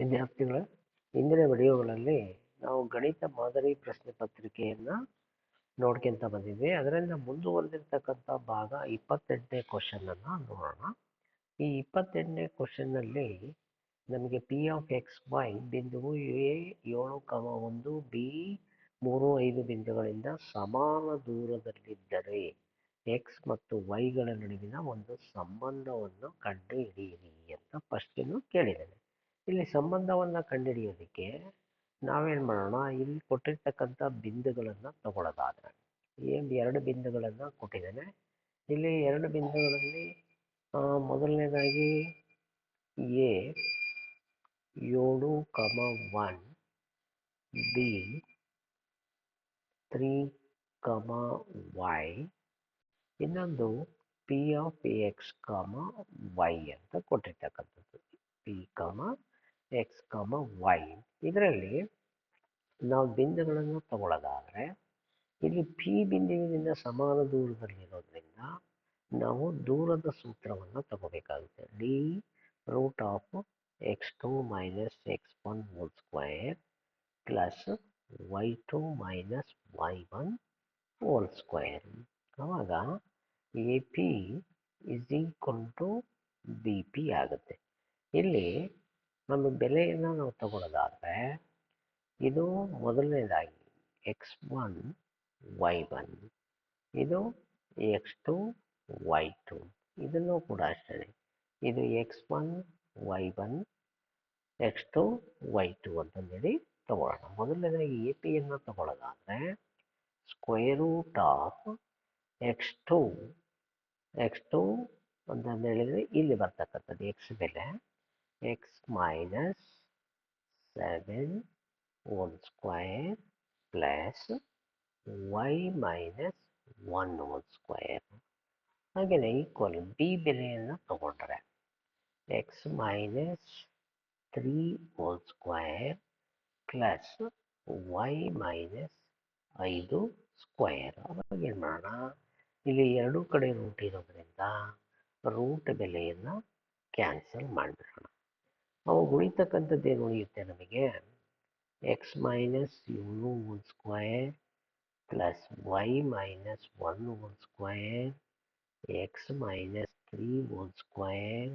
ವಿದ್ಯಾರ್ಥಿಗಳೇ ಇಂದಿನ ವಿಡಿಯೋಗಳಲ್ಲಿ ನಾವು ಗಣಿತ ಮಾದರಿ ಪ್ರಶ್ನೆ ಪತ್ರಿಕೆಯನ್ನು ನೋಡ್ಕೊಂತ ಬಂದಿದ್ವಿ. ಅದರಿಂದ ಮುಂದುವರೆದಿರ್ತಕ್ಕಂಥ ಭಾಗ ಇಪ್ಪತ್ತೆಂಟನೇ ಕ್ವಶನನ್ನು ನೋಡೋಣ. ಈ ಇಪ್ಪತ್ತೆಂಟನೇ ಕ್ವಶನ್ನಲ್ಲಿ ನಮಗೆ ಪಿ ಆಫ್ ಎಕ್ಸ್ ವೈ ಬಿಂದುವು ಎ ಏಳು ಕಮ ಒಂದು ಬಿ ಮೂರು ಐದು ಬಿಂದುಗಳಿಂದ ಸಮಾನ ದೂರದಲ್ಲಿದ್ದರೆ ಎಕ್ಸ್ ಮತ್ತು ವೈಗಳ ನಡುವಿನ ಒಂದು ಸಂಬಂಧವನ್ನು ಕಂಡುಹಿಡಿಯಿರಿ ಅಂತ ಫಸ್ಟನ್ನು ಕೇಳಿದ್ದೇನೆ. ಇಲ್ಲಿ ಸಂಬಂಧವನ್ನು ಕಂಡುಹಿಡಿಯೋದಕ್ಕೆ ನಾವೇನು ಮಾಡೋಣ, ಇಲ್ಲಿ ಕೊಟ್ಟಿರ್ತಕ್ಕಂಥ ಬಿಂದುಗಳನ್ನು ತಗೊಳ್ಳೋದಾದ್ರೆ ಏನು ಎರಡು ಬಿಂದುಗಳನ್ನು ಕೊಟ್ಟಿದ್ದೇನೆ. ಇಲ್ಲಿ ಎರಡು ಬಿಂದುಗಳಲ್ಲಿ ಮೊದಲನೇದಾಗಿ ಎ, ಏಳು comma one, B, three comma Y, ಇನ್ನೊಂದು P of X comma Y ಅಂತ ಕೊಟ್ಟಿರ್ತಕ್ಕಂಥದ್ದು. P comma X comma Y ಇದರಲ್ಲಿ ನಾವು ಬಿಂದುಗಳನ್ನು ತಗೊಳ್ಳೋದಾದರೆ ಇಲ್ಲಿ ಪಿ ಬಿಂದುವಿನಿಂದ ಸಮಾನ ದೂರದಲ್ಲಿರೋದ್ರಿಂದ ನಾವು ದೂರದ ಸೂತ್ರವನ್ನು ತಗೋಬೇಕಾಗುತ್ತೆ. D root of X two minus X one whole square plus Y two minus Y one whole square ಆವಾಗ A P is equal to B P ಆಗುತ್ತೆ. ಇಲ್ಲಿ ನಮ್ಮ ಬೆಲೆಯನ್ನು ನಾವು ತಗೊಳ್ಳೋದಾದರೆ ಇದು ಮೊದಲನೇದಾಗಿ ಎಕ್ಸ್ ಒನ್ ವೈ ಒನ್ ಇದು ಎಕ್ಸ್ ಟು ವೈ ಟು ಇದನ್ನು ಕೂಡ ಅಷ್ಟೇ. ಇದು X one Y one X two Y two ಅಂತಂದೇಳಿ ತಗೊಳ್ಳೋಣ. ಮೊದಲನೇದಾಗಿ ಎ ಪಿಯನ್ನು ತಗೊಳ್ಳೋದಾದರೆ square root of X two X two ಅಂತಂದೇಳಿದರೆ ಇಲ್ಲಿ ಬರ್ತಕ್ಕಂಥದ್ದು ಎಕ್ಸ್ ಬೆಲೆ. X minus seven whole square plus Y minus one whole square ಹಾಗೆಯೇ ಈಕ್ವಲ್ ಬಿ ಬೆಲೆಯನ್ನು ತಗೊಂಡ್ರೆ. X minus three whole square plus Y minus ಐದು ಸ್ಕ್ವಯರ್ ಅವಾಗ ಏನು ಮಾಡೋಣ? ಇಲ್ಲಿ ಎರಡೂ ಕಡೆ ರೂಟ್ ಇರೋದ್ರಿಂದ ರೂಟ್ ಬೆಲೆಯನ್ನು ಕ್ಯಾನ್ಸಲ್ ಮಾಡಿಬಿಡೋಣ. ಅವಾಗ ಉಳಿತಕ್ಕಂಥದ್ದು ಏನು ಉಳಿಯುತ್ತೆ ನಮಗೆ. ಎಕ್ಸ್ ಮೈನಸ್ ಏಳು whole square plus y minus one whole square x minus three whole square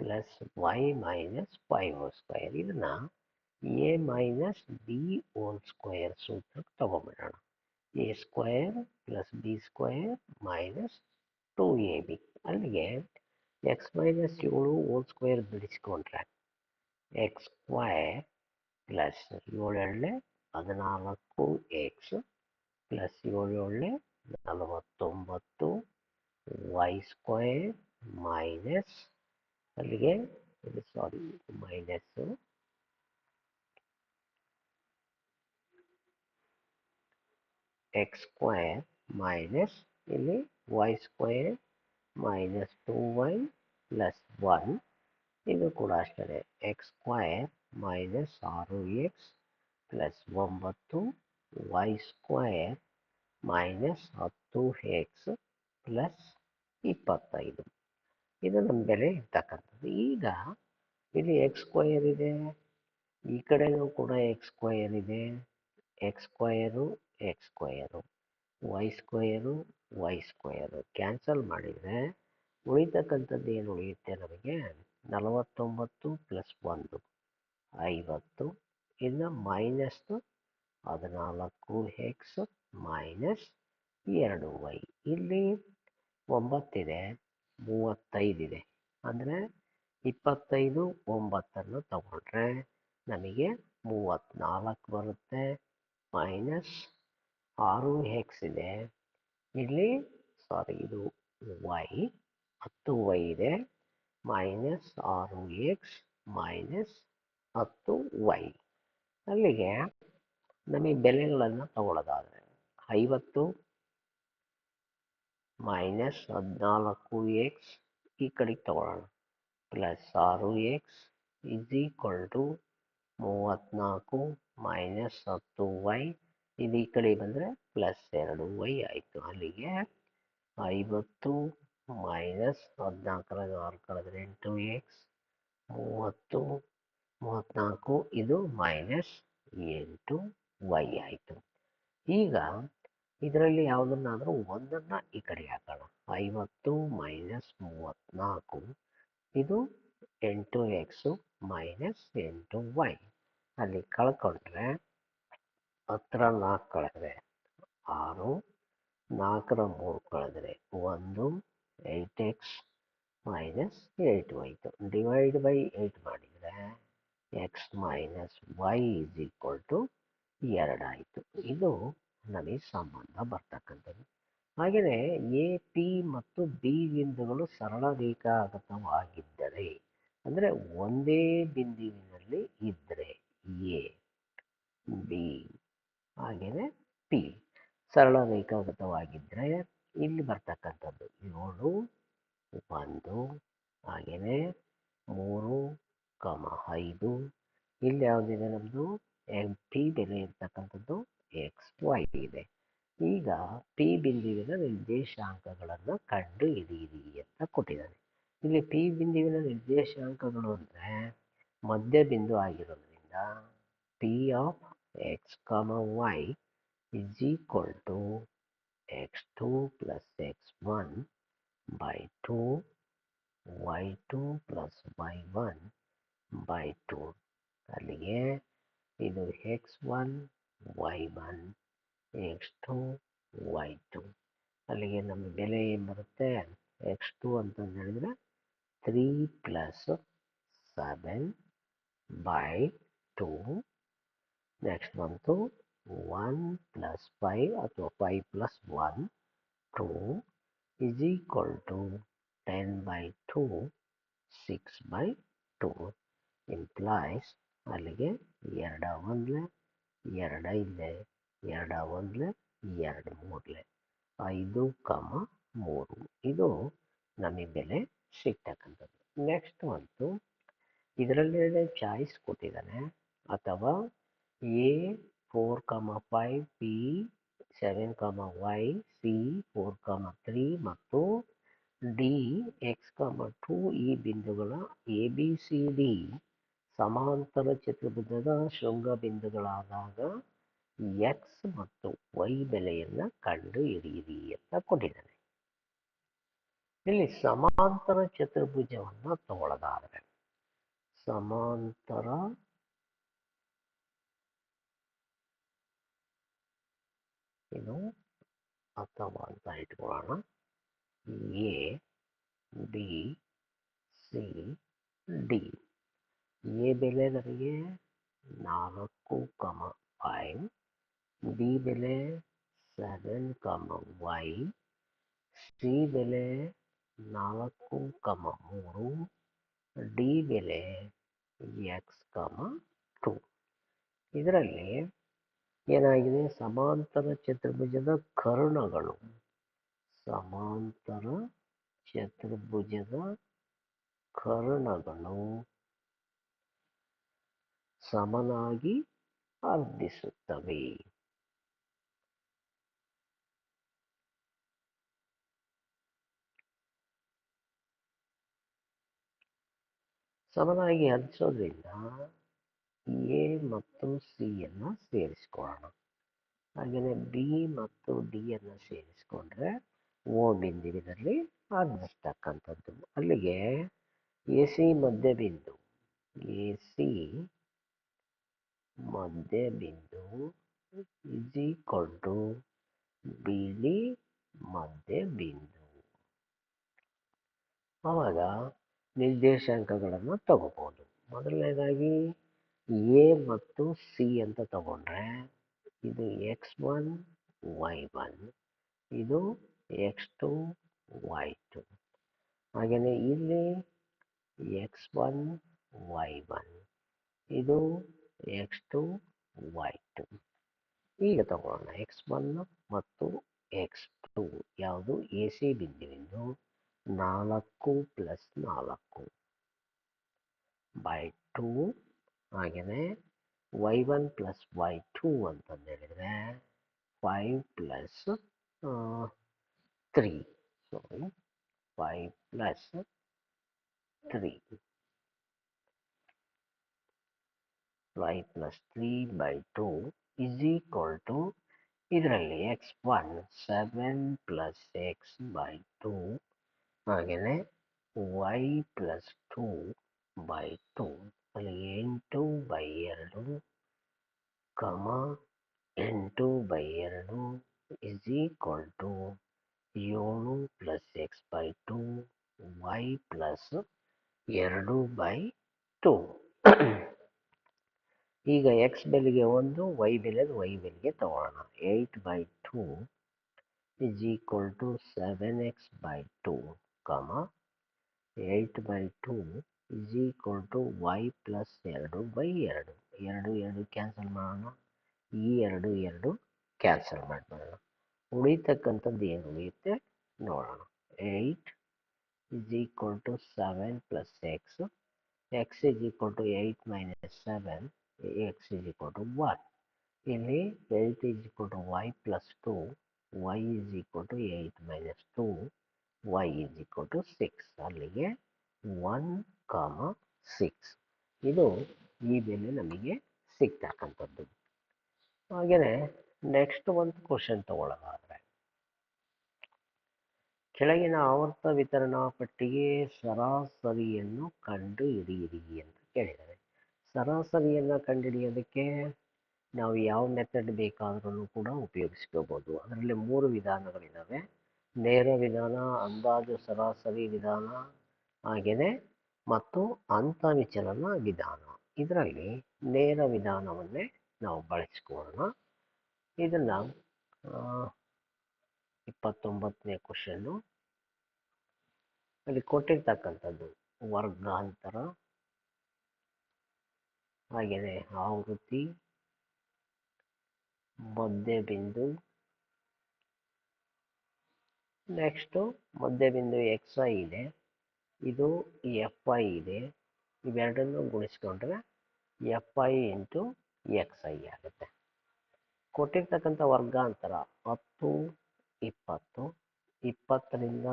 plus y minus five whole square ಇದನ್ನು a minus b whole square ಸೂತ್ರಕ್ಕೆ ತಗೊಂಬಿಡೋಣ a square plus b square minus two a b ಅಲ್ಲಿಗೆ x minus ಏಳು whole square ಬಿಡಿಸ್ಕೊಂಡ್ರೆ x square plus ಏಳೆರಡಲೆ ಹದಿನಾಲ್ಕು x plus ಏಳೇಳಲೆ ನಲವತ್ತೊಂಬತ್ತು Y square minus ಅಲ್ಲಿಗೆ ಇದು sorry minus x square minus ಇಲ್ಲಿ y square minus two y plus one ಇದು ಕೂಡ ಅಷ್ಟೇ. ಎಕ್ಸ್ ಸ್ಕ್ವಯರ್ ಮೈನಸ್ ಆರು ಎಕ್ಸ್ ಪ್ಲಸ್ ಒಂಬತ್ತು ವೈ ಸ್ಕ್ವಯರ್ ಮೈನಸ್ ಹತ್ತು ಎಕ್ಸ್ ಪ್ಲಸ್ ಇಪ್ಪತ್ತೈದು. ಇದು ನಮ್ಮ ಬೆಲೆ ಇರ್ತಕ್ಕಂಥದ್ದು. ಈಗ ಇಲ್ಲಿ ಎಕ್ಸ್ ಸ್ಕ್ವಯರ್ ಇದೆ. ಈ ಕಡೆನೂ ಕೂಡ ಎಕ್ಸ್ ಸ್ಕ್ವಯರ್ ಇದೆ. X square x square y square y square cancel ಮಾಡಿದರೆ ಉಳಿತಕ್ಕಂಥದ್ದು ಏನು ಉಳಿಯುತ್ತೆ ನಮಗೆ? ನಲವತ್ತೊಂಬತ್ತು ಪ್ಲಸ್ ಒಂದು, ಐವತ್ತು ಇನ್ನು ಮೈನಸ್ ಹದಿನಾಲ್ಕು ಎಕ್ಸ್ ಮೈನಸ್ ಎರಡು ವೈ. ಇಲ್ಲಿ ಒಂಬತ್ತಿದೆ ಮೂವತ್ತೈದಿದೆ ಅಂದರೆ ಇಪ್ಪತ್ತೈದು, ಒಂಬತ್ತನ್ನು ತಗೊಂಡ್ರೆ ನಮಗೆ ಮೂವತ್ತ್ನಾಲ್ಕು ಬರುತ್ತೆ. ಮೈನಸ್ ಆರು ಎಕ್ಸ್ ಇದೆ. ಇಲ್ಲಿ ಸಾರಿ ಇದು ವೈ, ಹತ್ತು ವೈ ಇದೆ. ಮೈನಸ್ ಆರು ಎಕ್ಸ್ ಮೈನಸ್ ಹತ್ತು ವೈ ಅಲ್ಲಿಗೆ ನಮಗೆ ಬೆಲೆಗಳನ್ನು ತಗೊಳ್ಳೋದಾದರೆ ಐವತ್ತು ಮೈನಸ್ ಹದಿನಾಲ್ಕು ಎಕ್ಸ್ ಈ ಕಡೆಗೆ ತಗೊಳ್ಳೋಣ. ಪ್ಲಸ್ ಆರು ಎಕ್ಸ್ ಇಸ್ ಈಕ್ವಲ್ ಟು ಮೂವತ್ತ್ನಾಲ್ಕು ಮೈನಸ್ ಹತ್ತು ವೈ ಇದು ಈ ಕಡೆ ಬಂದರೆ ಪ್ಲಸ್ ಎರಡು ವೈ ಆಯಿತು. ಅಲ್ಲಿಗೆ ಐವತ್ತು ಮೈನಸ್ ಹದಿನಾಲ್ಕರಾಗ ಆರು ಕಳೆದ್ರೆ ಎಂಟು ಎಕ್ಸ್ ಮೂವತ್ತು, ಮೂವತ್ತ್ನಾಲ್ಕು ನಾಲ್ಕು ಇದು ಮೈನಸ್ ಎಂಟು ವೈ ಆಯಿತು. ಈಗ ಇದರಲ್ಲಿ ಯಾವುದನ್ನಾದರೂ ಒಂದನ್ನು ಈ ಕಡೆ ಹಾಕೋಣ. ಐವತ್ತು ಮೈನಸ್ ಮೂವತ್ತ್ನಾಲ್ಕು, ಇದು ಎಂಟು ಎಕ್ಸು ಮೈನಸ್ ಎಂಟು ವೈ ಅಲ್ಲಿ ಕಳ್ಕೊಂಡ್ರೆ ಹತ್ರ ನಾಲ್ಕು ಕಳೆದ್ರೆ ಆರು, ನಾಲ್ಕರ ಮೂರು ಕಳೆದ್ರೆ ಒಂದು ಏಯ್ಟ್ ಮೈನಸ್ ಏಯ್ಟ್ ಹೋಯ್ತು ಡಿವೈಡ್ ಬೈ ಏಯ್ಟ್ ಮಾಡಿದರೆ x minus y is equal to ಎರಡಾಯಿತು ಇದು ನಮಗೆ ಸಂಬಂಧ ಬರ್ತಕ್ಕಂಥದ್ದು. ಹಾಗೆಯೇ ಎ ಪಿ ಮತ್ತು ಬಿ ಬಿಂದುಗಳು ಸರಳ ರೇಖಾಗತವಾಗಿದ್ದರೆ, ಅಂದರೆ ಒಂದೇ ಬಿಂದುವಿನಲ್ಲಿ ಇದ್ದರೆ ಎ ಬಿ ಹಾಗೆಯೇ ಪಿ ಸರಳ ರೇಖಾಗತವಾಗಿದ್ದರೆ ಇಲ್ಲಿ ಬರ್ತಕ್ಕಂಥದ್ದು. ಏಳು, ಒಂದು ಹಾಗೆಯೇ ಮೂರು, ಕಮ ಐದು. ಇಲ್ಲಿ ಯಾವುದಿದೆ ನಮ್ಮದು ಎಂ ಪಿ ಬೆಲೆ ಇರ್ತಕ್ಕಂಥದ್ದು ಎಕ್ಸ್ ವೈ ಇದೆ. ಈಗ ಪಿ ಬಿಂದುವಿನ ನಿರ್ದೇಶಾಂಕಗಳನ್ನು ಕಂಡು ಹಿಡಿಯಿರಿ ಅಂತ ಕೊಟ್ಟಿದ್ದಾನೆ. ಇಲ್ಲಿ ಪಿ ಬಿಂದುವಿನ ನಿರ್ದೇಶಾಂಕಗಳು ಅಂದರೆ ಮಧ್ಯ ಬಿಂದು ಆಗಿರೋದ್ರಿಂದ P of x comma y is equal to x two plus x one by two y two plus y one by two ಅಲ್ಲಿಗೆ ಇದು x one y one x two y two ಅಲ್ಲಿಗೆ ನಮ್ಮ ಬೆಲೆ ಏನು ಬರುತ್ತೆ? ಎಕ್ಸ್ ಟು ಅಂತಂದು ಹೇಳಿದ್ರೆ three plus seven by two next ಬಂತು ಒನ್ ಪ್ಲಸ್ ಫೈವ್ ಅಥವಾ 5 plus one two is equal to ten by two six by two implies ಅಲ್ಲಿಗೆ ಎರಡ ಒಂದ್ಲೆ, ಎರಡ ಇಲ್ಲೇ, ಎರಡ ಒಂದ್ಲೆ, ಎರಡು ಮೂರ್ಲೆ. ಐದು ಕಮ ಮೂರು. ಇದು ನಮಗೆ ಬೆಲೆ ಸಿಗ್ತಕ್ಕಂಥದ್ದು. ನೆಕ್ಸ್ಟ್ ಒಂದು ಇದರಲ್ಲಿ ಚಾಯ್ಸ್ ಕೊಟ್ಟಿದ್ದಾನೆ. ಅಥವಾ A four comma five P seven comma y C four comma three ಮತ್ತು ಡಿ ಎಕ್ಸ್ ಕಾಮ ಟು ಈ ಬಿಂದುಗಳ ಎ ಬಿ ಸಿ ಡಿ ಸಮಾಂತರ ಚತುರ್ಭುಜದ ಶೃಂಗ ಬಿಂದುಗಳಾದಾಗ ಎಕ್ಸ್ ಮತ್ತು ವೈ ಬೆಲೆಯನ್ನು ಕಂಡುಹಿಡಿಯಿರಿ ಅಂತ ಕೊಟ್ಟಿದ್ದಾನೆ ಇಲ್ಲಿ ಸಮಾಂತರ ಚತುರ್ಭುಜವನ್ನು ತಗೊಳ್ಳೋದಾದರೆ ಸಮಾಂತರ ಇದು ಅಥವಾ ಅಂತ ಇಟ್ಕೊಳ್ಳೋಣ A, B, C, D. A ಬೆಲೆ ನನಗೆ ನಾಲ್ಕು ಕಮ ಫೈವ್ ಬಿ ಬೆಲೆ ಸೆವೆನ್ ಕಮ ವೈ, ಸಿ ಬೆಲೆ ನಾಲ್ಕು ಕಮ ಮೂರು, ಡಿ ಬೆಲೆ ಎಕ್ಸ್ ಕಮ ಟು. ಇದರಲ್ಲಿ ಏನಾಗಿದೆ? ಸಮಾಂತರ ಚತುರ್ಭುಜದ ಕರ್ಣಗಳು. ಸಮಾಂತರ ಚತುರ್ಭುಜದ ಕರ್ಣಗಳು. ಸಮನಾಗಿ ಅರ್ಧಿಸುತ್ತವೆ. ಸಮನಾಗಿ ಹಂಚೋದ್ರಿಂದ ಎ ಮತ್ತು ಸಿ ಅನ್ನು ಸೇರಿಸ್ಕೊಳ್ಳೋಣ. ಹಾಗೆಯೇ ಬಿ ಮತ್ತು ಡಿ ಅನ್ನು ಸೇರಿಸ್ಕೊಂಡ್ರೆ ಓ ಬಿಂದುವಿನಲ್ಲಿ ಹಂಚಿಸ್ತಕ್ಕಂಥದ್ದು ಅಲ್ಲಿಗೆ ಎ ಸಿ ಮಧ್ಯ ಬಿಂದು ಎ ಸಿ ಮಧ್ಯ ಬಿಂದು is equal to B D ಮಧ್ಯ ಬಿಂದು ಆವಾಗ ನಿರ್ದೇಶಾಂಕಗಳನ್ನು ತಗೋಬೋದು. ಮೊದಲನೇದಾಗಿ ಎ ಮತ್ತು ಸಿ ಅಂತ ತಗೊಂಡ್ರೆ, ಇದು ಎಕ್ಸ್ ಒನ್ ವೈ ಒನ್ ಇದು ಎಕ್ಸ್ ಟು ವೈ ಟು ಹಾಗೆಯೇ ಇಲ್ಲಿ ಎಕ್ಸ್ ಒನ್ ವೈ ಒನ್ ಇದು ಎಕ್ಸ್ ಟು ವೈ ಟು ಈಗ ತಗೊಳ್ಳೋಣ ಎಕ್ಸ್ ಒನ್ ಮತ್ತು ಎಕ್ಸ್ ಟು ಯಾವುದು? ಎ ಸಿ ಬಿಂದುವಿಂದು ನಾಲ್ಕು ಪ್ಲಸ್ ನಾಲ್ಕು ಬೈ ಟು ಹಾಗೆಯೇ y one plus y two ಅಂತಂದು ಹೇಳಿದರೆ five plus three sorry five plus three y plus three by two is equal to ಇದರಲ್ಲಿ x one seven plus x by two ಹಾಗೆಯೇ y plus two by two ಅಲ್ಲಿ ಎಂಟು by ಎರಡು comma ಎಂಟು by ಎರಡು is equal to ಏಳು plus x by two y plus ಎರಡು by two ಈಗ ಎಕ್ಸ್ ಬೆಲೆಗೆ ಒಂದು ವೈ ಬೆಲೆದು ವೈ ಬೆಲೆಗೆ ತಗೊಳ್ಳೋಣ eight by two is equal to seven x by two comma eight by two is equal to y plus ಎರಡು by ಎರಡು. ಎರಡು ಎರಡು ಕ್ಯಾನ್ಸಲ್ ಮಾಡೋಣ. ಈ ಎರಡು ಎರಡು ಕ್ಯಾನ್ಸಲ್ ಮಾಡಿಬಿಡೋಣ ಉಳಿತಕ್ಕಂಥದ್ದು ಏನು ಉಳಿಯುತ್ತೆ? ನೋಡೋಣ. Eight is equal to seven plus x x is equal to eight minus seven x is equal to one ಇಲ್ಲಿ eight is equal to y plus two y is equal to eight minus two y is equal to six ಅಲ್ಲಿಗೆ one comma six ಇದು ಈ ಬೆಲೆ ನಮಗೆ ಸಿಗ್ತಕ್ಕಂಥದ್ದು. ಹಾಗೆಯೇ next ಒಂದು question ತಗೊಳ್ಳೋದಾದರೆ, ಕೆಳಗಿನ ಆವರ್ತ ವಿತರಣಾ ಪಟ್ಟಿಗೆ ಸರಾಸರಿಯನ್ನು ಕಂಡು ಹಿಡಿಯಿರಿ ಅಂತ ಕೇಳಿದ್ದಾರೆ. ಸರಾಸರಿಯನ್ನು ಕಂಡುಹಿಡಿಯೋದಕ್ಕೆ ನಾವು ಯಾವ ಮೆಥಡ್ ಬೇಕಾದ್ರೂ ಕೂಡ ಉಪಯೋಗಿಸ್ಕೋಬೋದು. ಅದರಲ್ಲಿ ಮೂರು ವಿಧಾನಗಳಿದ್ದಾವೆ ನೇರ ವಿಧಾನ, ಅಂದಾಜು ಸರಾಸರಿ ವಿಧಾನ ಹಾಗೆಯೇ ಮತ್ತು ಅಂತರ್ವಿಚಲನ ವಿಧಾನ ಇದರಲ್ಲಿ ನೇರ ವಿಧಾನವನ್ನೇ ನಾವು ಬಳಸಿಕೊಳ್ಳೋಣ. ಇದನ್ನು ಇಪ್ಪತ್ತೊಂಬತ್ತನೇ ಕ್ವಶನ್ನು ಅಲ್ಲಿ ಕೊಟ್ಟಿರ್ತಕ್ಕಂಥದ್ದು ವರ್ಗಾಂತರ, ಹಾಗೆಯೇ ಆವೃತ್ತಿ, ಮಧ್ಯಬಿಂದು, ನೆಕ್ಸ್ಟು ಮಧ್ಯಬಿಂದು ಎಕ್ಸ್ ಐ ಇದೆ. ಇದು ಎಫ್ ಐ ಇದೆ. ಇವೆರಡನ್ನು ಗುಣಿಸ್ಕೊಂಡ್ರೆ f i into x i ಆಗುತ್ತೆ. ಕೊಟ್ಟಿರ್ತಕ್ಕಂಥ ವರ್ಗಾಂತರ ಹತ್ತು, ಇಪ್ಪತ್ತು, ಇಪ್ಪತ್ತರಿಂದ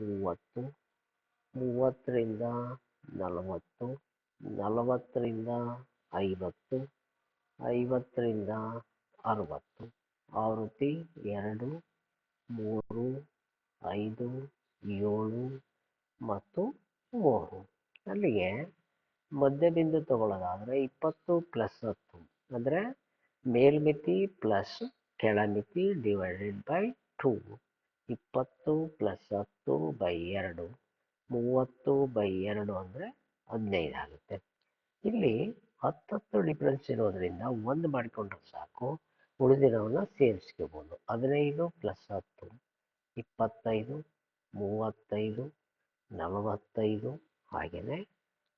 ಮೂವತ್ತು, ಮೂವತ್ತರಿಂದ ನಲವತ್ತು, ನಲವತ್ತರಿಂದ ಐವತ್ತು, ಐವತ್ತರಿಂದ ಅರವತ್ತು. ಆವೃತ್ತಿ ಎರಡು, ಮೂರು, ಐದು, ಏಳು ಮತ್ತು ಮೂರು. ಅಲ್ಲಿಗೆ ಮಧ್ಯಬಿಂದು ತಗೊಳ್ಳೋದಾದರೆ ಇಪ್ಪತ್ತು ಪ್ಲಸ್ ಹತ್ತು. ಅಂದರೆ ಮೇಲ್ಮಿತಿ ಪ್ಲಸ್ ಕೆಳಮಿತಿ ಡಿವೈಡೆಡ್ ಬೈ ಟೂ ಇಪ್ಪತ್ತು ಪ್ಲಸ್ ಹತ್ತು ಬೈ ಎರಡು. ಮೂವತ್ತು ಬೈ ಎರಡು ಅಂದರೆ ಹದಿನೈದು ಆಗುತ್ತೆ. ಇಲ್ಲಿ ಹತ್ತತ್ತು ಡಿಫ್ರೆನ್ಸ್ ಇರೋದ್ರಿಂದ ಒಂದು ಮಾಡಿಕೊಂಡ್ರೆ ಸಾಕು. ಉಳಿದಿರೋನ್ನ ಸೇರಿಸ್ಕೋಬೋದು. ಹದಿನೈದು ಪ್ಲಸ್ ಹತ್ತು, ಇಪ್ಪತ್ತೈದು, ಮೂವತ್ತೈದು ನಲವತ್ತೈದು ಹಾಗೆಯೇ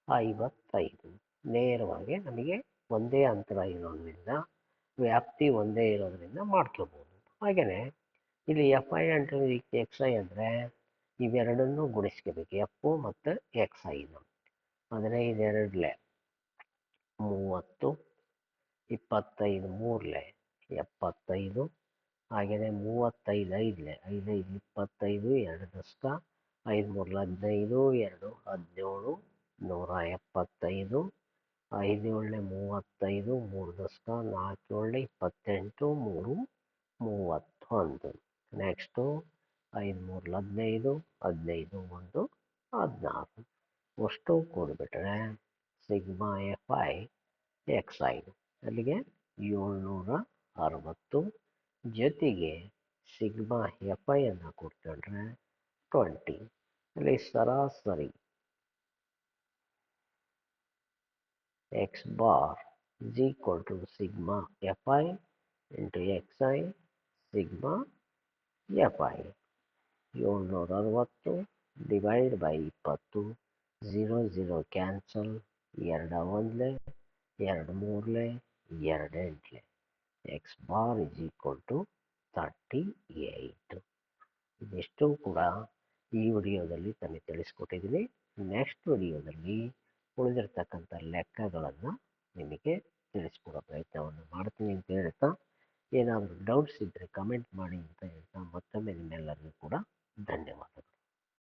ಐವತ್ತೈದು. ನೇರವಾಗಿ ನಮಗೆ ಒಂದೇ ಅಂತರ ಇರೋದ್ರಿಂದ, ವ್ಯಾಪ್ತಿ ಒಂದೇ ಇರೋದ್ರಿಂದ ಮಾಡ್ಕೋಬೋದು. ಹಾಗೆಯೇ ಇಲ್ಲಿ f i into x i ಅಂದರೆ ಇವೆರಡನ್ನೂ ಗುಣಿಸ್ಕೋಬೇಕು. ಎಫ್ ಮತ್ತು ಎಕ್ಸ್ ಐನು ಅಂದರೆ ಇದೆರಡಲೆ ಮೂವತ್ತು, ಇಪ್ಪತ್ತೈದು, ಮೂರಲೆ. ಎಪ್ಪತ್ತೈದು, ಹಾಗೆಯೇ ಮೂವತ್ತೈದು, ಐದಲೆ. ಐದೈದು ಇಪ್ಪತ್ತೈದು, ಎರಡು ದಶಕ. ಐದು ಮೂರು ಹದಿನೈದು, ಎರಡು, ಹದಿನೇಳು, ನೂರ ಎಪ್ಪತ್ತೈದು, ಐದು ಏಳಲೆ ಮೂವತ್ತೈದು ಮೂರು ದಶಕ ನಾಲ್ಕು ಏಳಲೆ ಇಪ್ಪತ್ತೆಂಟು ಮೂರು ಮೂವತ್ತೊಂದು ನೆಕ್ಸ್ಟು ಐದು ಮೂರು ಹದಿನೈದು ಹದಿನೈದು ಒಂದು ಹದಿನಾರು ಅಷ್ಟು ಕೂಡಿಬಿಟ್ರೆ sigma F I X I ಅಲ್ಲಿಗೆ ಏಳ್ನೂರ ಅರವತ್ತು ಜೊತೆಗೆ ಸಿಗ್ಮಾ ಎಫ್ ಐಯನ್ನು ಕೊಟ್ಕೊಂಡ್ರೆ ಟ್ವೆಂಟಿ ಅಲ್ಲಿ ಸರಾಸರಿ x bar is equal to sigma f i into x i sigma f i ಏಳ್ನೂರ ಅರವತ್ತು ಡಿವೈಡ್ ಬೈ ಇಪ್ಪತ್ತು ಝೀರೋ ಝೀರೋ ಕ್ಯಾನ್ಸಲ್ ಎರಡು ಒಂದಲೆ ಎರಡು ಮೂರಲೆ ಎರಡು ಎಂಟಲೆ x bar is equal to thirty eight ಇದಿಷ್ಟು ಕೂಡ ಈ ವಿಡಿಯೋದಲ್ಲಿ ತಮಗೆ ತಿಳಿಸ್ಕೊಟ್ಟಿದ್ದೀನಿ. ನೆಕ್ಸ್ಟ್ ವಿಡಿಯೋದಲ್ಲಿ ಉಳಿದಿರ್ತಕ್ಕಂಥ ಲೆಕ್ಕಗಳನ್ನು ನಿಮಗೆ ತಿಳಿಸ್ಕೊಡೋ ಪ್ರಯತ್ನವನ್ನು ಮಾಡ್ತೀನಿ ಅಂತ ಹೇಳ್ತಾ, ಏನಾದರೂ ಡೌಟ್ಸ್ ಇದ್ದರೆ ಕಮೆಂಟ್ ಮಾಡಿ ಅಂತ ಹೇಳ್ತಾ ಮತ್ತೊಮ್ಮೆ ನಿಮ್ಮೆಲ್ಲರಿಗೂ ಕೂಡ ಧನ್ಯವಾದಗಳು.